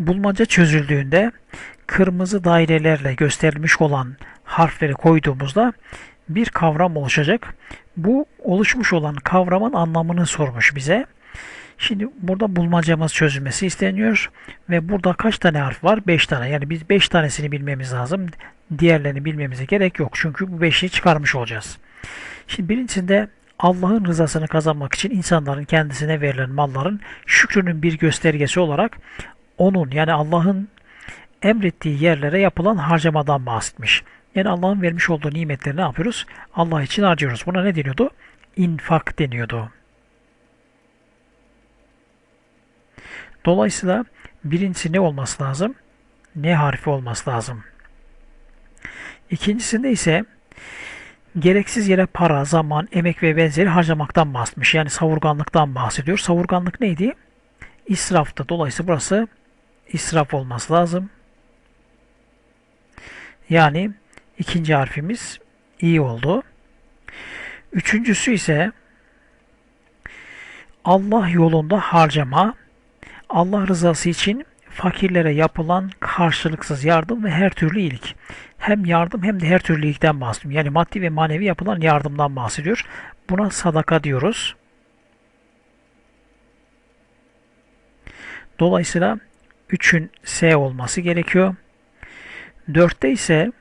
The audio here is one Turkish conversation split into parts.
Bulmaca çözüldüğünde kırmızı dairelerle gösterilmiş olan harfleri koyduğumuzda bir kavram oluşacak. Bu oluşmuş olan kavramın anlamını sormuş bize. Şimdi burada bulmacamız çözülmesi isteniyor ve burada kaç tane harf var? 5 tane. Yani biz 5 tanesini bilmemiz lazım. Diğerlerini bilmemize gerek yok. Çünkü bu 5'i çıkarmış olacağız. Şimdi birincisinde Allah'ın rızasını kazanmak için insanların kendisine verilen malların şükrünün bir göstergesi olarak onun yani Allah'ın emrettiği yerlere yapılan harcamadan bahsetmiş. Yani Allah'ın vermiş olduğu nimetleri ne yapıyoruz? Allah için harcıyoruz. Buna ne deniyordu? İnfak deniyordu. Dolayısıyla birincisi ne olması lazım? Ne harfi olması lazım? İkincisinde ise gereksiz yere para, zaman, emek ve benzeri harcamaktan bahsetmiş. Yani savurganlıktan bahsediyor. Savurganlık neydi? İsraftı. Dolayısıyla burası israf olması lazım. Yani ikinci harfimiz iyi oldu. Üçüncüsü ise Allah yolunda harcama, Allah rızası için fakirlere yapılan karşılıksız yardım ve her türlü iyilik. Hem yardım hem de her türlü iyilikten bahsediyor. Yani maddi ve manevi yapılan yardımdan bahsediyor. Buna sadaka diyoruz. Dolayısıyla 3'ün S olması gerekiyor. 4'te ise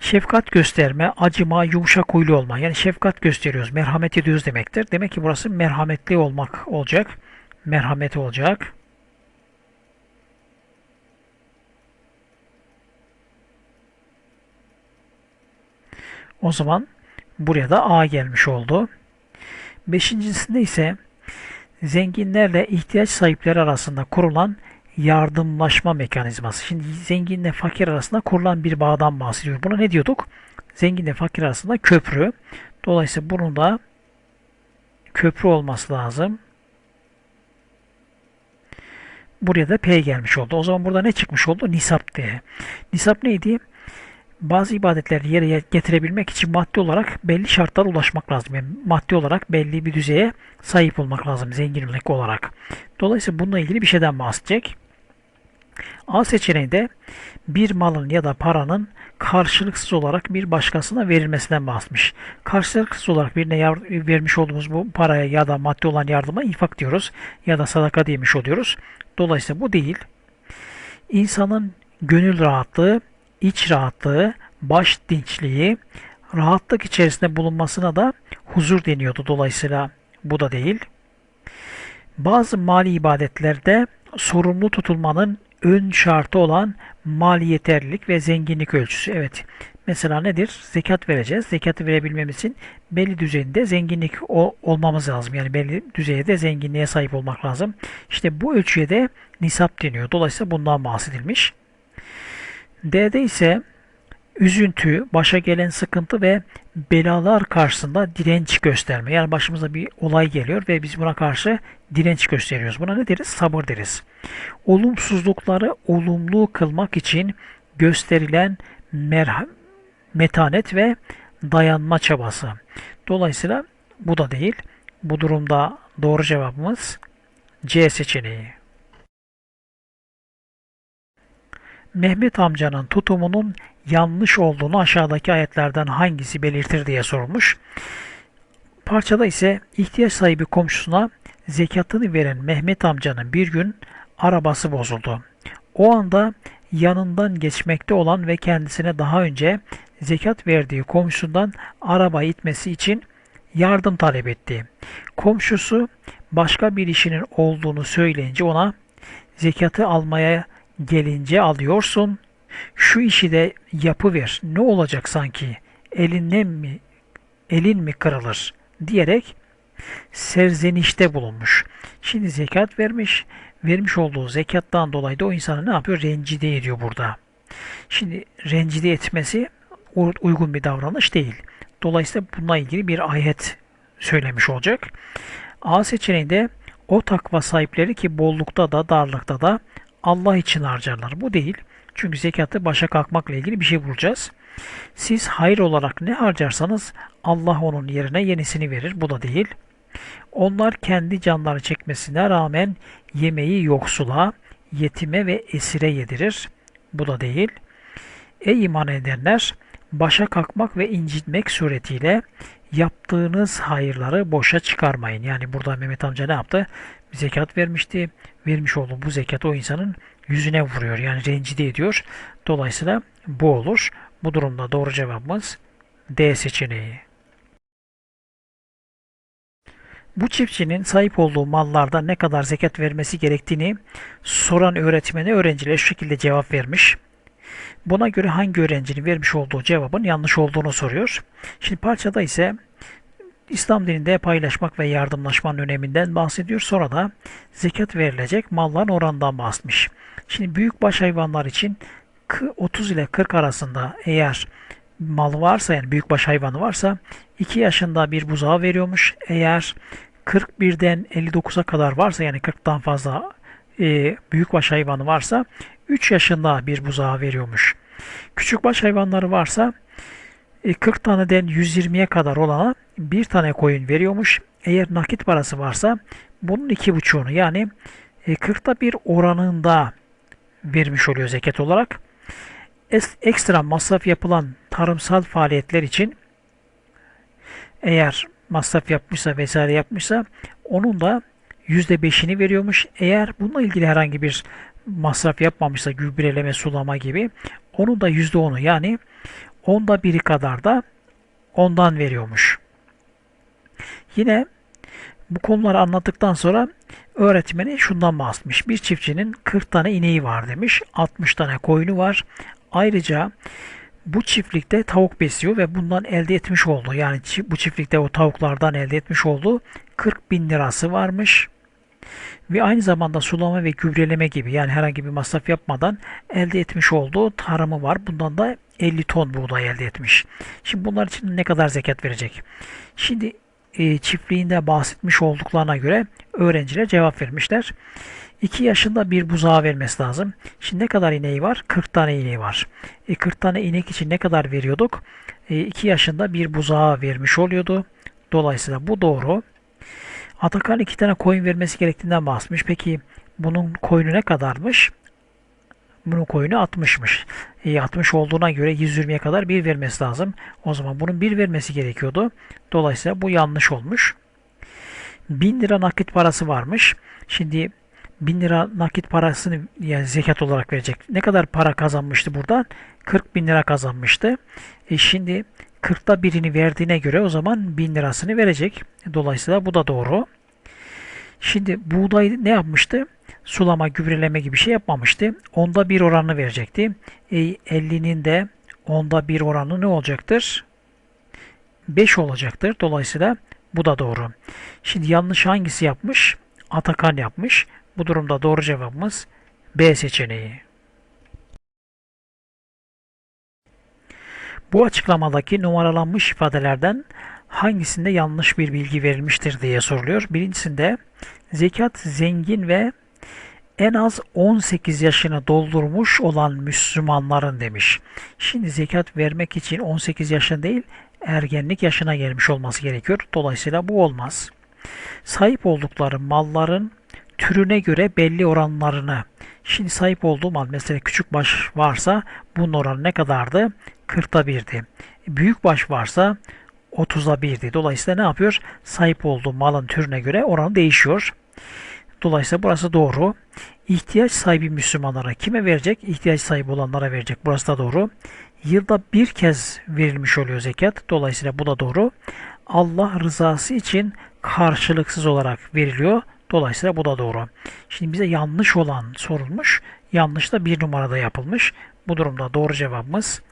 şefkat gösterme, acıma, yumuşak huylu olma. Yani şefkat gösteriyoruz, merhamet ediyoruz demektir. Demek ki burası merhametli olmak olacak. Merhamet olacak. O zaman buraya da A gelmiş oldu. Beşincisinde ise zenginlerle ihtiyaç sahipleri arasında kurulan yardımlaşma mekanizması. Şimdi zenginle fakir arasında kurulan bir bağdan bahsediyor. Buna ne diyorduk? Zenginle fakir arasında köprü. Dolayısıyla bunun da köprü olması lazım. Buraya da P gelmiş oldu. O zaman burada ne çıkmış oldu? Nisap diye. Nisap neydi? Bazı ibadetleri yere getirebilmek için maddi olarak belli şartlara ulaşmak lazım. Yani maddi olarak belli bir düzeye sahip olmak lazım zenginlik olarak. Dolayısıyla bununla ilgili bir şeyden bahsedecek. A seçeneğinde bir malın ya da paranın karşılıksız olarak bir başkasına verilmesinden bahsetmiş. Karşılıksız olarak birine vermiş olduğumuz bu paraya ya da maddi olan yardıma infak diyoruz ya da sadaka demiş oluyoruz. Dolayısıyla bu değil. İnsanın gönül rahatlığı, iç rahatlığı, baş dinçliği, rahatlık içerisinde bulunmasına da huzur deniyordu. Dolayısıyla bu da değil. Bazı mali ibadetlerde sorumlu tutulmanın ön şartı olan mali yeterlilik ve zenginlik ölçüsü. Evet. Mesela nedir? Zekat vereceğiz. Zekatı verebilmemiz için belli düzeyinde zenginlik olmamız lazım. Yani belli düzeyde zenginliğe sahip olmak lazım. İşte bu ölçüye de nisap deniyor. Dolayısıyla bundan bahsedilmiş. D'de ise üzüntü, başa gelen sıkıntı ve belalar karşısında direnç gösterme. Yani başımıza bir olay geliyor ve biz buna karşı direnç gösteriyoruz. Buna ne deriz? Sabır deriz. Olumsuzlukları olumlu kılmak için gösterilen metanet ve dayanma çabası. Dolayısıyla bu da değil. Bu durumda doğru cevabımız C seçeneği. Mehmet amcanın tutumunun yanlış olduğunu aşağıdaki ayetlerden hangisi belirtir diye sorulmuş. Parçada ise ihtiyaç sahibi komşusuna zekatını veren Mehmet amcanın bir gün arabası bozuldu. O anda yanından geçmekte olan ve kendisine daha önce zekat verdiği komşusundan araba itmesi için yardım talep etti. Komşusu başka bir işinin olduğunu söyleyince ona zekatı almaya gelince alıyorsun. Şu işi de yapıver. Ne olacak sanki? Elinden mi elin mi kırılır diyerek serzenişte bulunmuş. Şimdi zekat vermiş. Vermiş olduğu zekattan dolayı da o insanı ne yapıyor? Rencide ediyor burada. Şimdi rencide etmesi uygun bir davranış değil. Dolayısıyla bununla ilgili bir ayet söylemiş olacak. A seçeneğinde o takva sahipleri ki bollukta da darlıkta da Allah için harcarlar. Bu değil. Çünkü zekatı başa kalkmakla ilgili bir şey bulacağız. Siz hayır olarak ne harcarsanız Allah onun yerine yenisini verir. Bu da değil. Onlar kendi canları çekmesine rağmen yemeği yoksula, yetime ve esire yedirir. Bu da değil. Ey iman edenler! Başa kalkmak ve incitmek suretiyle yaptığınız hayırları boşa çıkarmayın. Yani burada Mehmet amca ne yaptı? Zekat vermişti. Vermiş olduğu bu zekat o insanın yüzüne vuruyor. Yani rencide ediyor. Dolayısıyla bu olur. Bu durumda doğru cevabımız D seçeneği. Bu çiftçinin sahip olduğu mallarda ne kadar zekat vermesi gerektiğini soran öğretmeni öğrencilere şu şekilde cevap vermiş. Buna göre hangi öğrencinin vermiş olduğu cevabın yanlış olduğunu soruyor. Şimdi parçada ise İslam dininde paylaşmak ve yardımlaşmanın öneminden bahsediyor. Sonra da zekat verilecek malların oranından bahsetmiş. Şimdi büyükbaş hayvanlar için 30 ile 40 arasında eğer mal varsa yani büyükbaş hayvanı varsa 2 yaşında bir buzağı veriyormuş. Eğer 41'den 59'a kadar varsa yani 40'tan fazla e, büyükbaş hayvanı varsa 3 yaşında bir buzağı veriyormuş. Küçükbaş hayvanları varsa 40 e, taneden 120'ye kadar olana bir tane koyun veriyormuş. Eğer nakit parası varsa bunun iki buçuğunu yani 40'ta e, bir oranında vermiş oluyor zekat olarak. Ekstra masraf yapılan tarımsal faaliyetler için eğer masraf yapmışsa vesaire yapmışsa onun da %5'ini veriyormuş. Eğer bununla ilgili herhangi bir masraf yapmamışsa gübreleme, sulama gibi onun da %10'u yani onda biri kadar da ondan veriyormuş. Yine bu konuları anlattıktan sonra öğretmeni şundan bahsetmiş. Bir çiftçinin 40 tane ineği var demiş. 60 tane koyunu var. Ayrıca bu çiftlikte tavuk besliyor ve bundan elde etmiş olduğu yani bu çiftlikte o tavuklardan elde etmiş olduğu 40 bin lirası varmış. Ve aynı zamanda sulama ve gübreleme gibi yani herhangi bir masraf yapmadan elde etmiş olduğu tarımı var. Bundan da 50 ton buğday elde etmiş. Şimdi bunlar için ne kadar zekat verecek? Şimdi e, çiftliğinde bahsetmiş olduklarına göre öğrenciler cevap vermişler. 2 yaşında bir buzağı vermesi lazım. Şimdi ne kadar ineği var? 40 tane ineği var. E, 40 tane inek için ne kadar veriyorduk? 2 e, yaşında bir buzağı vermiş oluyordu. Dolayısıyla bu doğru. Atakan 2 tane koyun vermesi gerektiğinden bahsetmiş. Peki bunun koyunu ne kadarmış? Bunun koyunu 60'mış. E, 60 olduğuna göre 120'ye kadar bir vermesi lazım. O zaman bunun bir vermesi gerekiyordu. Dolayısıyla bu yanlış olmuş. 1000 lira nakit parası varmış. Şimdi 1000 lira nakit parasını yani zekat olarak verecek. Ne kadar para kazanmıştı buradan? 40 bin lira kazanmıştı. E şimdi 40'ta birini verdiğine göre o zaman 1000 lirasını verecek. Dolayısıyla bu da doğru. Şimdi buğday ne yapmıştı? Sulama, gübreleme gibi şey yapmamıştı. Onda bir oranını verecekti. E, 50'nin de onda bir oranı ne olacaktır? 5 olacaktır. Dolayısıyla bu da doğru. Şimdi yanlış hangisi yapmış? Atakan yapmış. Bu durumda doğru cevabımız B seçeneği. Bu açıklamadaki numaralanmış ifadelerden hangisinde yanlış bir bilgi verilmiştir diye soruluyor. Birincisinde zekat zengin ve en az 18 yaşını doldurmuş olan Müslümanların demiş. Şimdi zekat vermek için 18 yaşın değil ergenlik yaşına gelmiş olması gerekiyor. Dolayısıyla bu olmaz. Sahip oldukları malların türüne göre belli oranlarını şimdi sahip olduğum mal mesela küçük baş varsa bunun oranı ne kadardı? 40'ta 1'di. Büyük baş varsa 30'da 1'di. Dolayısıyla ne yapıyor? Sahip olduğu malın türüne göre oranı değişiyor. Dolayısıyla burası doğru. İhtiyaç sahibi Müslümanlara kime verecek? İhtiyaç sahibi olanlara verecek. Burası da doğru. Yılda bir kez verilmiş oluyor zekat. Dolayısıyla bu da doğru. Allah rızası için karşılıksız olarak veriliyor. Dolayısıyla bu da doğru. Şimdi bize yanlış olan sorulmuş. Yanlış da bir numarada yapılmış. Bu durumda doğru cevabımız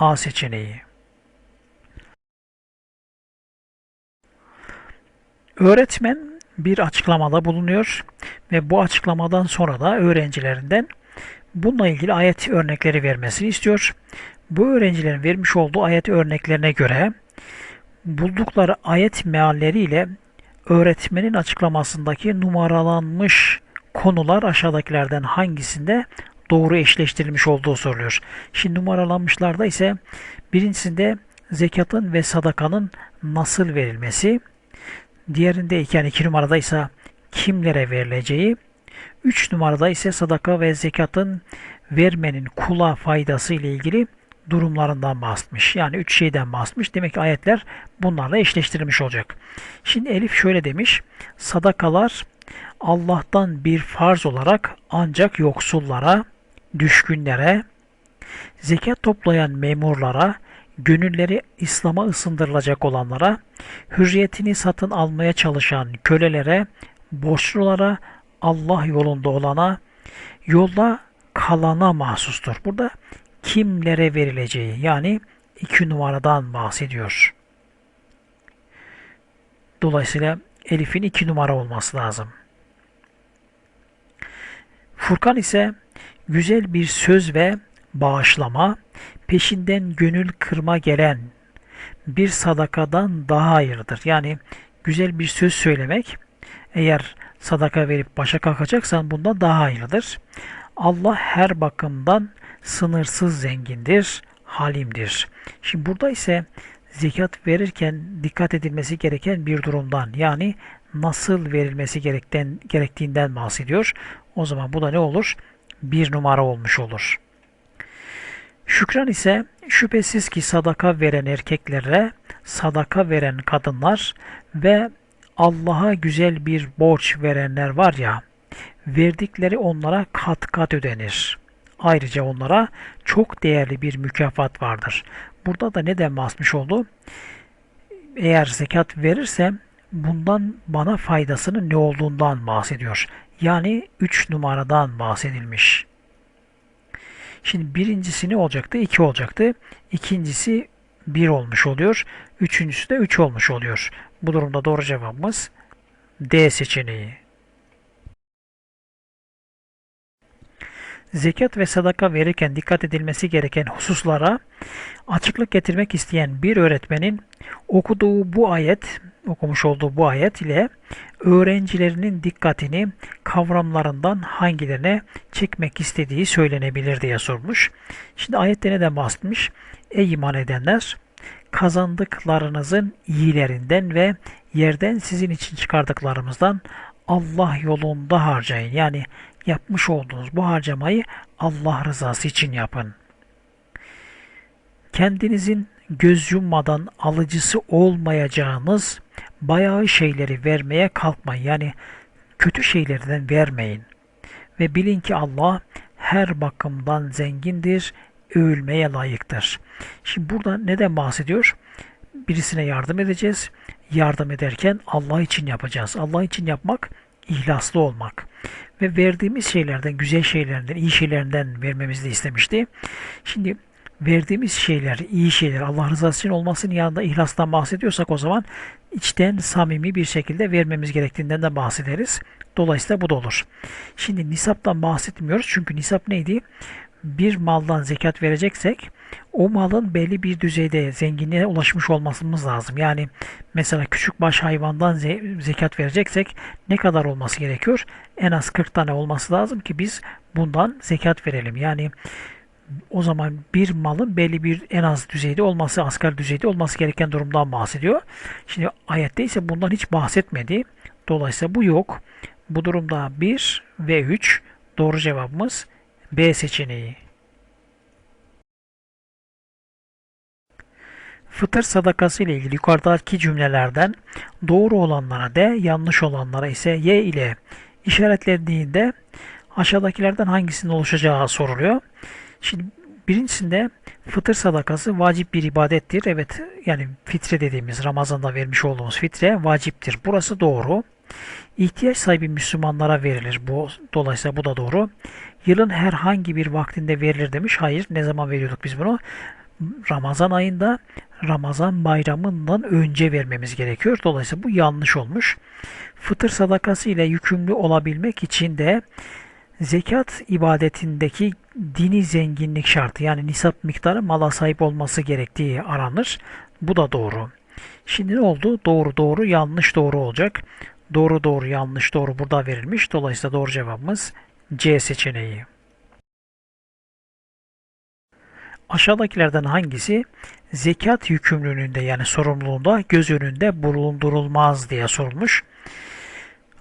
A seçeneği. Öğretmen bir açıklamada bulunuyor ve bu açıklamadan sonra da öğrencilerinden bununla ilgili ayet örnekleri vermesini istiyor. Bu öğrencilerin vermiş olduğu ayet örneklerine göre buldukları ayet mealleriyle öğretmenin açıklamasındaki numaralanmış konular aşağıdakilerden hangisinde doğru eşleştirilmiş olduğu soruluyor. Şimdi numaralanmışlarda ise birincisinde zekatın ve sadakanın nasıl verilmesi, diğerinde yani iki numarada ise kimlere verileceği, 3 numarada ise sadaka ve zekatın vermenin kula faydası ile ilgili durumlarından bahsetmiş. Yani üç şeyden bahsetmiş. Demek ki ayetler bunlarla eşleştirilmiş olacak. Şimdi Elif şöyle demiş. Sadakalar Allah'tan bir farz olarak ancak yoksullara, düşkünlere, zekat toplayan memurlara, gönülleri İslam'a ısındırılacak olanlara, hürriyetini satın almaya çalışan kölelere, borçlulara, Allah yolunda olana, yolda kalana mahsustur. Burada kimlere verileceği yani iki numaradan bahsediyor. Dolayısıyla Elif'in iki numara olması lazım. Furkan ise güzel bir söz ve bağışlama, peşinden gönül kırma gelen bir sadakadan daha hayırdır. Yani güzel bir söz söylemek eğer sadaka verip başa kalkacaksan bundan daha hayırlıdır. Allah her bakımdan sınırsız zengindir, halimdir. Şimdi burada ise zekat verirken dikkat edilmesi gereken bir durumdan yani nasıl verilmesi gerektiğinden bahsediyor. O zaman bu da ne olur? Bir numara olmuş olur. Şükran ise şüphesiz ki sadaka veren erkeklere, sadaka veren kadınlar ve Allah'a güzel bir borç verenler var ya, verdikleri onlara kat kat ödenir. Ayrıca onlara çok değerli bir mükafat vardır. Burada da neden bahsetmiş oldu? Eğer zekat verirsem bundan bana faydasının ne olduğundan bahsediyor. Yani 3 numaradan bahsedilmiş. Şimdi birincisi ne olacaktı? 2 olacaktı. İkincisi 1 olmuş oluyor. Üçüncüsü de 3 olmuş oluyor. Bu durumda doğru cevabımız D seçeneği. Zekat ve sadaka verirken dikkat edilmesi gereken hususlara açıklık getirmek isteyen bir öğretmenin okuduğu bu ayet, okumuş olduğu bu ayet ile öğrencilerinin dikkatini kavramlarından hangilerine çekmek istediği söylenebilir diye sormuş. Şimdi ayette neden bahsetmiş? Ey iman edenler! Kazandıklarınızın iyilerinden ve yerden sizin için çıkardıklarımızdan Allah yolunda harcayın. Yani yapmış olduğunuz bu harcamayı Allah rızası için yapın. Kendinizin göz yummadan alıcısı olmayacağınız bayağı şeyleri vermeye kalkmayın. Yani kötü şeylerden vermeyin. Ve bilin ki Allah her bakımdan zengindir, övülmeye layıktır. Şimdi burada neden bahsediyor? Birisine yardım edeceğiz. Yardım ederken Allah için yapacağız. Allah için yapmak ihlaslı olmak ve verdiğimiz şeylerden, güzel şeylerden, iyi şeylerden vermemizi de istemişti. Şimdi verdiğimiz şeyler, iyi şeyler Allah rızası için olmasının yanında ihlastan bahsediyorsak o zaman içten samimi bir şekilde vermemiz gerektiğinden de bahsederiz. Dolayısıyla bu da olur. Şimdi nisaptan bahsetmiyoruz çünkü nisap neydi? bir maldan zekat vereceksek o malın belli bir düzeyde zenginliğe ulaşmış olmamız lazım. Yani mesela küçük baş hayvandan ze zekat vereceksek ne kadar olması gerekiyor? En az 40 tane olması lazım ki biz bundan zekat verelim. Yani o zaman bir malın belli bir en az düzeyde olması, asgari düzeyde olması gereken durumdan bahsediyor. Şimdi ayette ise bundan hiç bahsetmedi. Dolayısıyla bu yok. Bu durumda 1 ve 3 doğru cevabımız B seçeneği. Fıtır sadakası ile ilgili yukarıdaki cümlelerden doğru olanlara D, yanlış olanlara ise Y ile işaretlendiğinde aşağıdakilerden hangisinin oluşacağı soruluyor. Şimdi birincisinde fıtır sadakası vacip bir ibadettir. Evet yani fitre dediğimiz Ramazan'da vermiş olduğumuz fitre vaciptir. Burası doğru. İhtiyaç sahibi Müslümanlara verilir. Bu dolayısıyla bu da doğru. Yılın herhangi bir vaktinde verilir demiş. Hayır. Ne zaman veriyorduk biz bunu? Ramazan ayında Ramazan bayramından önce vermemiz gerekiyor. Dolayısıyla bu yanlış olmuş. Fıtır sadakası ile yükümlü olabilmek için de zekat ibadetindeki dini zenginlik şartı yani nisap miktarı mala sahip olması gerektiği aranır. Bu da doğru. Şimdi ne oldu? Doğru doğru yanlış doğru olacak. Doğru doğru yanlış doğru burada verilmiş. Dolayısıyla doğru cevabımız C seçeneği. Aşağıdakilerden hangisi zekat yükümlülüğünde yani sorumluluğunda göz önünde bulundurulmaz diye sorulmuş.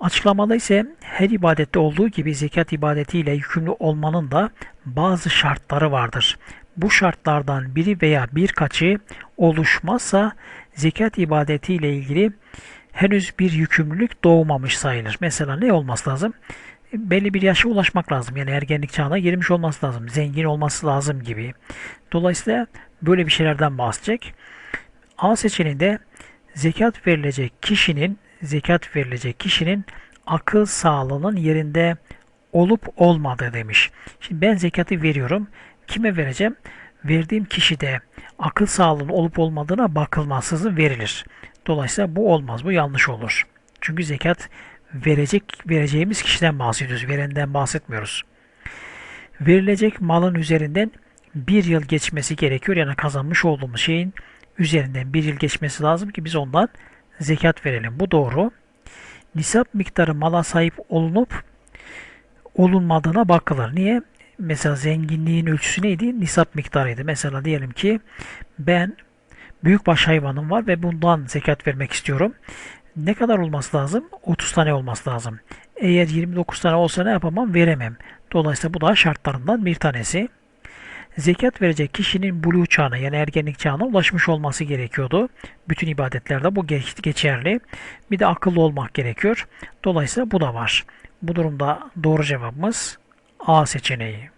Açıklamada ise her ibadette olduğu gibi zekat ibadetiyle yükümlü olmanın da bazı şartları vardır. Bu şartlardan biri veya birkaçı oluşmazsa zekat ibadetiyle ilgili henüz bir yükümlülük doğmamış sayılır. Mesela ne olması lazım? Belli bir yaşa ulaşmak lazım. Yani ergenlik çağına girmiş olması lazım. Zengin olması lazım gibi. Dolayısıyla böyle bir şeylerden bahsedecek. A seçeneğinde zekat verilecek kişinin zekat verilecek kişinin akıl sağlığının yerinde olup olmadığı demiş. Şimdi ben zekatı veriyorum. Kime vereceğim? Verdiğim kişide akıl sağlığının olup olmadığına bakılmaksızın verilir. Dolayısıyla bu olmaz. Bu yanlış olur. Çünkü zekat verecek vereceğimiz kişiden bahsediyoruz. Verenden bahsetmiyoruz. Verilecek malın üzerinden bir yıl geçmesi gerekiyor. Yani kazanmış olduğumuz şeyin üzerinden bir yıl geçmesi lazım ki biz ondan zekat verelim. Bu doğru. Nisap miktarı mala sahip olunup olunmadığına bakılır. Niye? Mesela zenginliğin ölçüsü neydi? Nisap miktarıydı. Mesela diyelim ki ben büyükbaş hayvanım var ve bundan zekat vermek istiyorum. Ne kadar olması lazım? 30 tane olması lazım. Eğer 29 tane olsa ne yapamam? Veremem. Dolayısıyla bu da şartlarından bir tanesi. Zekat verecek kişinin buluğ çağına yani ergenlik çağına ulaşmış olması gerekiyordu. Bütün ibadetlerde bu geçerli. Bir de akıllı olmak gerekiyor. Dolayısıyla bu da var. Bu durumda doğru cevabımız A seçeneği.